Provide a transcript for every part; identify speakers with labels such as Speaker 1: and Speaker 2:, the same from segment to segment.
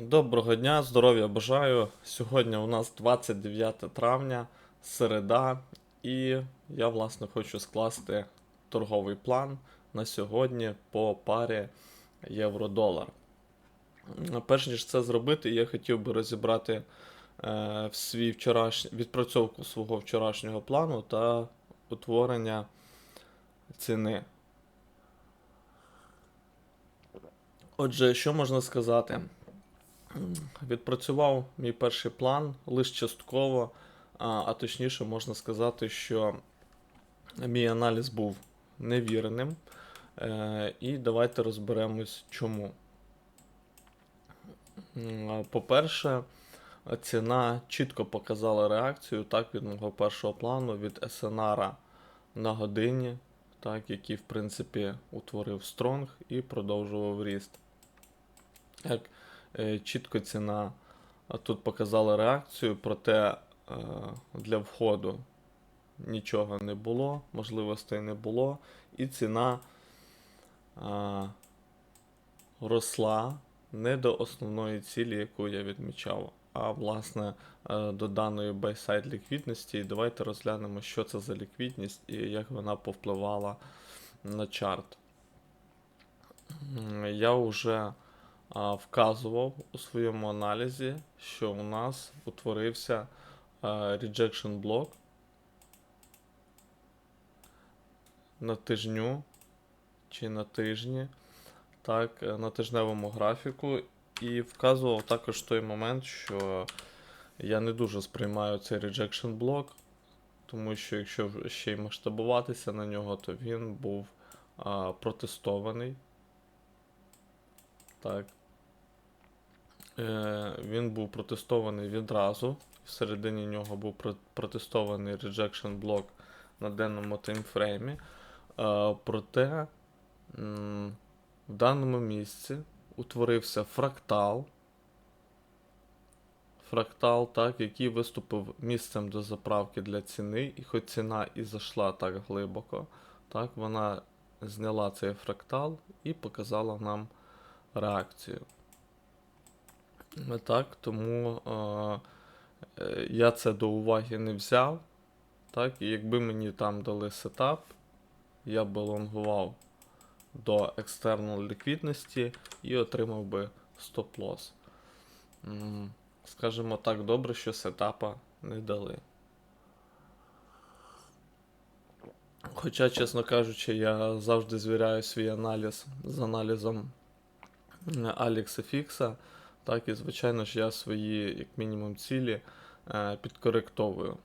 Speaker 1: Доброго дня, здоров'я бажаю. Сьогодні у нас 29 травня, середа, і я, власне, хочу скласти торговий план на сьогодні по парі євро-долар. Перш ніж це зробити, я хотів би розібрати е, свій вчорашній відпрацьовку свого вчорашнього плану та утворення ціни. Отже, що можна сказати? Відпрацював мій перший план лише частково, а, а точніше можна сказати, що мій аналіз був невірним. Е, і давайте розберемось чому. По-перше, ціна чітко показала реакцію так, від мого першого плану від SNR на годині, так, який, в принципі, утворив стронг і продовжував ріст. Як чітко ціна тут показала реакцію, проте е, для входу нічого не було, можливостей не було, і ціна е, росла не до основної цілі, яку я відмічав, а власне е, до даної buy-side ліквідності. І давайте розглянемо, що це за ліквідність і як вона повпливала на чарт. Я вже вказував у своєму аналізі, що у нас утворився rejection блок на тижню чи на тижні, так, е, на тижневому графіку, і вказував також той момент, що я не дуже сприймаю цей rejection блок, тому що якщо ще й масштабуватися на нього, то він був а, протестований. Так. Е, він був протестований відразу. Всередині нього був протестований rejection блок на денному таймфреймі. Е, проте м, в даному місці утворився фрактал. Фрактал, так, який виступив місцем до заправки для ціни, і хоч ціна і зайшла так глибоко, так, вона зняла цей фрактал і показала нам реакцію. Так, тому е, я це до уваги не взяв. Так, і якби мені там дали сетап, я би лонгував до екстернал ліквідності і отримав би стоп-лосс. Скажімо так, добре, що сетапа не дали. Хоча, чесно кажучи, я завжди звіряю свій аналіз з аналізом Алекса Фікса. Так, і звичайно ж я свої, як мінімум, цілі е, підкоректовую.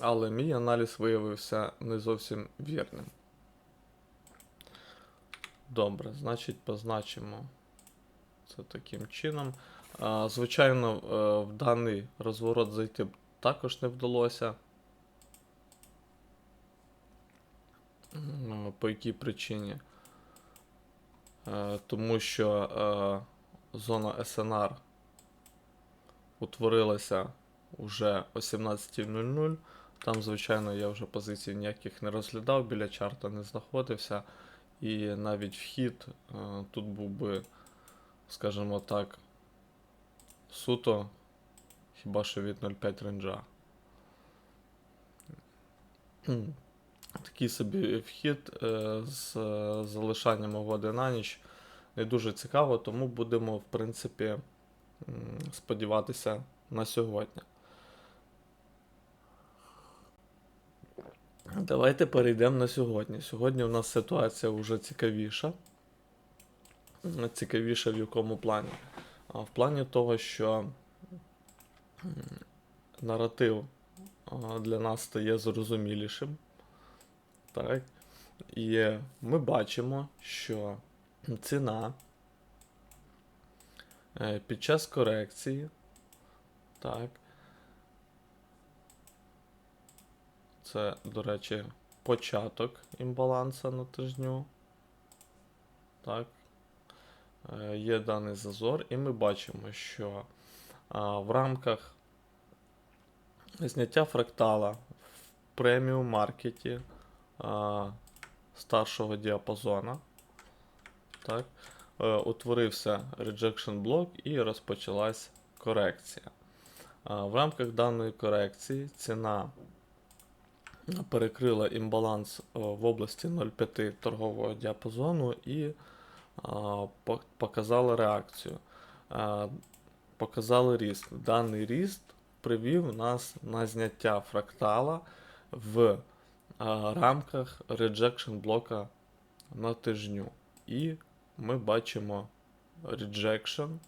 Speaker 1: Але мій аналіз виявився не зовсім вірним. Добре, значить, позначимо це таким чином. Звичайно, е, в даний розворот зайти також не вдалося. По якій причині? Е, Тому що е, зона СНР утворилася уже о 17.00. Там, звичайно, я вже позицій ніяких не розглядав, біля чарта не знаходився. І навіть вхід е, тут був би, скажімо так, суто хіба що від 0,5 ренджа. Такий собі вхід е, з залишанням угоди на ніч не дуже цікаво, тому будемо, в принципі, сподіватися на сьогодні. Давайте перейдемо на сьогодні. Сьогодні у нас ситуація вже цікавіша. Цікавіша в якому плані? В плані того, що наратив для нас стає зрозумілішим. Так. І ми бачимо, що ціна е, під час корекції, так, це, до речі, початок імбаланса на тижню. Так. Е, Є даний зазор, і ми бачимо, що в рамках зняття фрактала в преміум маркеті старшого діапазона. Так, е, утворився rejection блок і розпочалась корекція. Е, В рамках даної корекції ціна перекрила імбаланс е, в області 0,5 торгового діапазону і е, показала реакцію. Е, Показали ріст. Даний ріст привів нас на зняття фрактала в е, рамках rejection блока на тижню. І ми бачимо rejection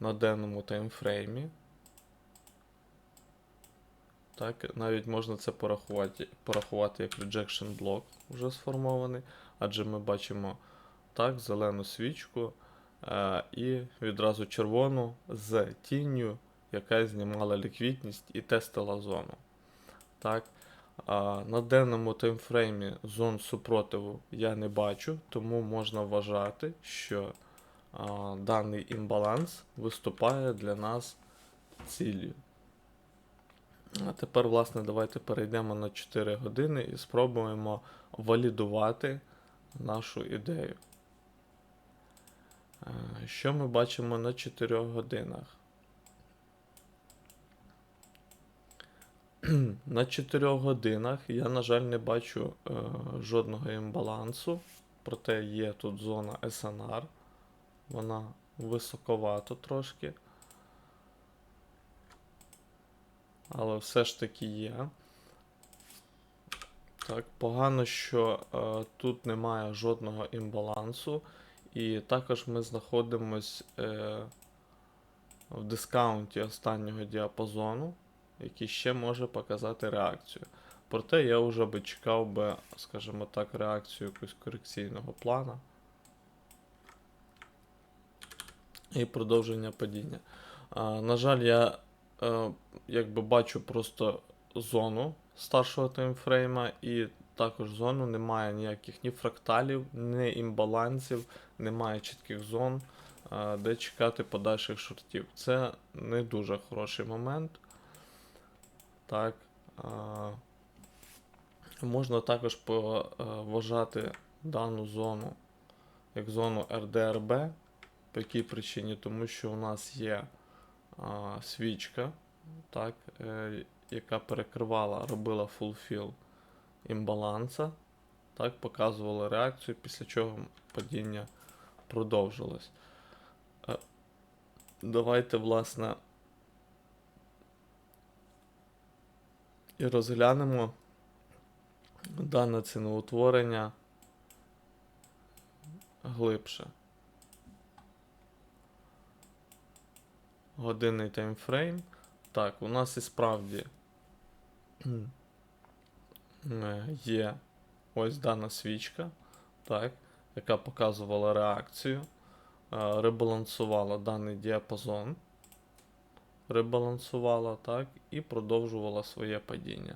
Speaker 1: на денному таймфреймі. Так, навіть можна це порахувати, порахувати як rejection блок вже сформований, адже ми бачимо так, зелену свічку е, і відразу червону з тінню, яка знімала ліквідність і тестила зону. Так, на денному таймфреймі зон супротиву я не бачу, тому можна вважати, що даний імбаланс виступає для нас ціллю. А тепер, власне, давайте перейдемо на 4 години і спробуємо валідувати нашу ідею. Е, Що ми бачимо на 4 годинах? На 4 годинах я, на жаль, не бачу е, жодного імбалансу, проте є тут зона SNR. Вона високовато трошки. Але все ж таки є. Так, погано, що е, тут немає жодного імбалансу. І також ми знаходимось е, в дискаунті останнього діапазону, який ще може показати реакцію. Проте я вже би чекав би, скажімо так, реакцію якогось корекційного плана. І продовження падіння. А, на жаль, я е, якби бачу просто зону старшого таймфрейма, і також зону немає ніяких ні фракталів, ні імбалансів, немає чітких зон, е, де чекати подальших шортів. Це не дуже хороший момент. Так. Можна також поважати дану зону як зону RDRB. По якій причині? Тому що у нас є а, свічка, так, е, яка перекривала, робила фулфіл імбаланса, так, показувала реакцію, після чого падіння продовжилось. Е, давайте, власне, і розглянемо дане ціноутворення глибше. годинний таймфрейм. Так, у нас і справді е, є ось дана свічка, так, яка показувала реакцію, е, ребалансувала даний діапазон, ребалансувала, так, і продовжувала своє падіння.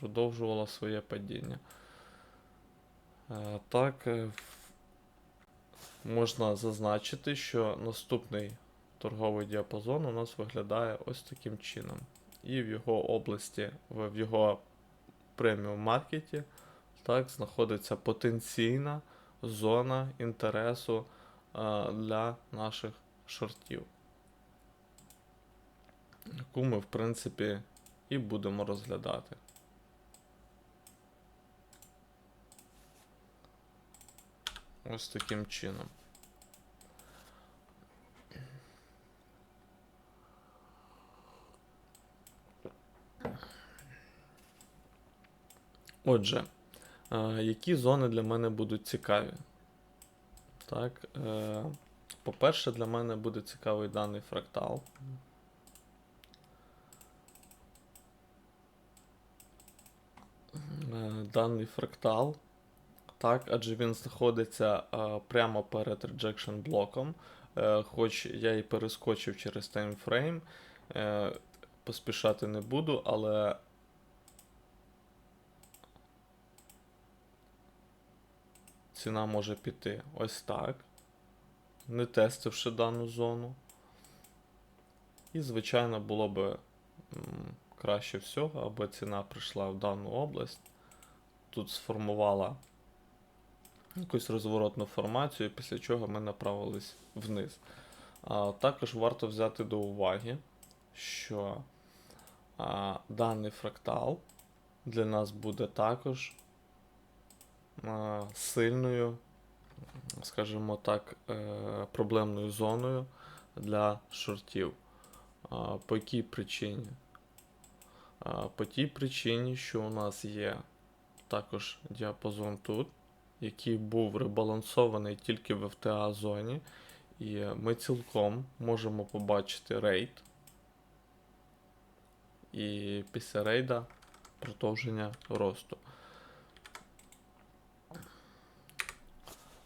Speaker 1: Продовжувала своє падіння. Е, Так, е, можна зазначити, що наступний торговий діапазон у нас виглядає ось таким чином. І в його області, в його преміум маркеті, так, знаходиться потенційна зона інтересу е, для наших шортів, яку ми, в принципі, і будемо розглядати. Ось таким чином. Отже, е, які зони для мене будуть цікаві? Так, е, по-перше, для мене буде цікавий даний фрактал. Е, даний фрактал. Так, адже він знаходиться прямо перед rejection блоком. Е, хоч я і перескочив через таймфрейм, е, поспішати не буду, але ціна може піти ось так, не тестивши дану зону. І, звичайно, було би краще всього, аби ціна прийшла в дану область. Тут сформувала якусь розворотну формацію, після чого ми направились вниз. А, також варто взяти до уваги, що а, даний фрактал для нас буде також а, сильною, скажімо так, е, проблемною зоною для шортів. А, По якій причині? По тій причині, що у нас є також діапазон тут, який був ребалансований тільки в FTA зоні, і ми цілком можемо побачити рейд. І після рейда продовження росту.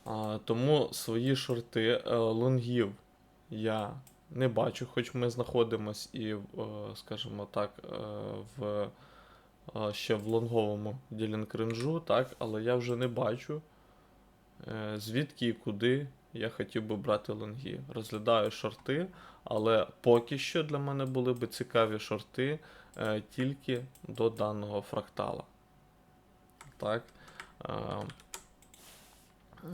Speaker 1: А, тому свої шорти е, лонгів я не бачу, хоч ми знаходимось і, е, скажімо так, е, в, ще в лонговому ділінг ренджу, так, але я вже не бачу, е, звідки і куди я хотів би брати лонги. Розглядаю шорти, але поки що для мене були би цікаві шорти е, тільки до даного фрактала. Так. Е,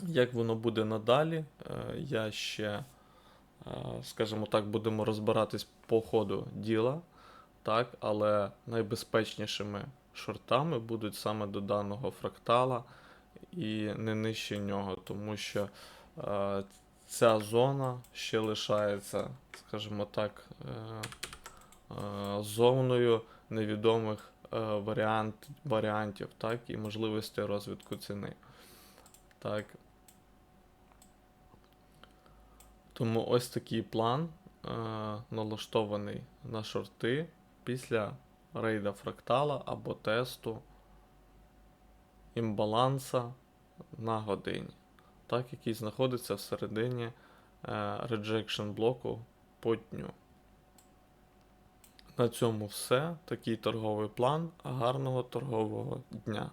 Speaker 1: як воно буде надалі, я ще, скажімо так, будемо розбиратись по ходу діла, так, але найбезпечнішими шортами будуть саме до даного фрактала і не нижче нього, тому що е, ця зона ще лишається, скажімо так, е, е, зоною невідомих е, варіант, варіантів, так, і можливостей розвитку ціни. Так. Тому ось такий план е, налаштований на шорти після рейда фрактала або тесту імбаланса на годині, так, який знаходиться всередині rejection блоку по дню. На цьому все. Такий торговий план. Гарного торгового дня.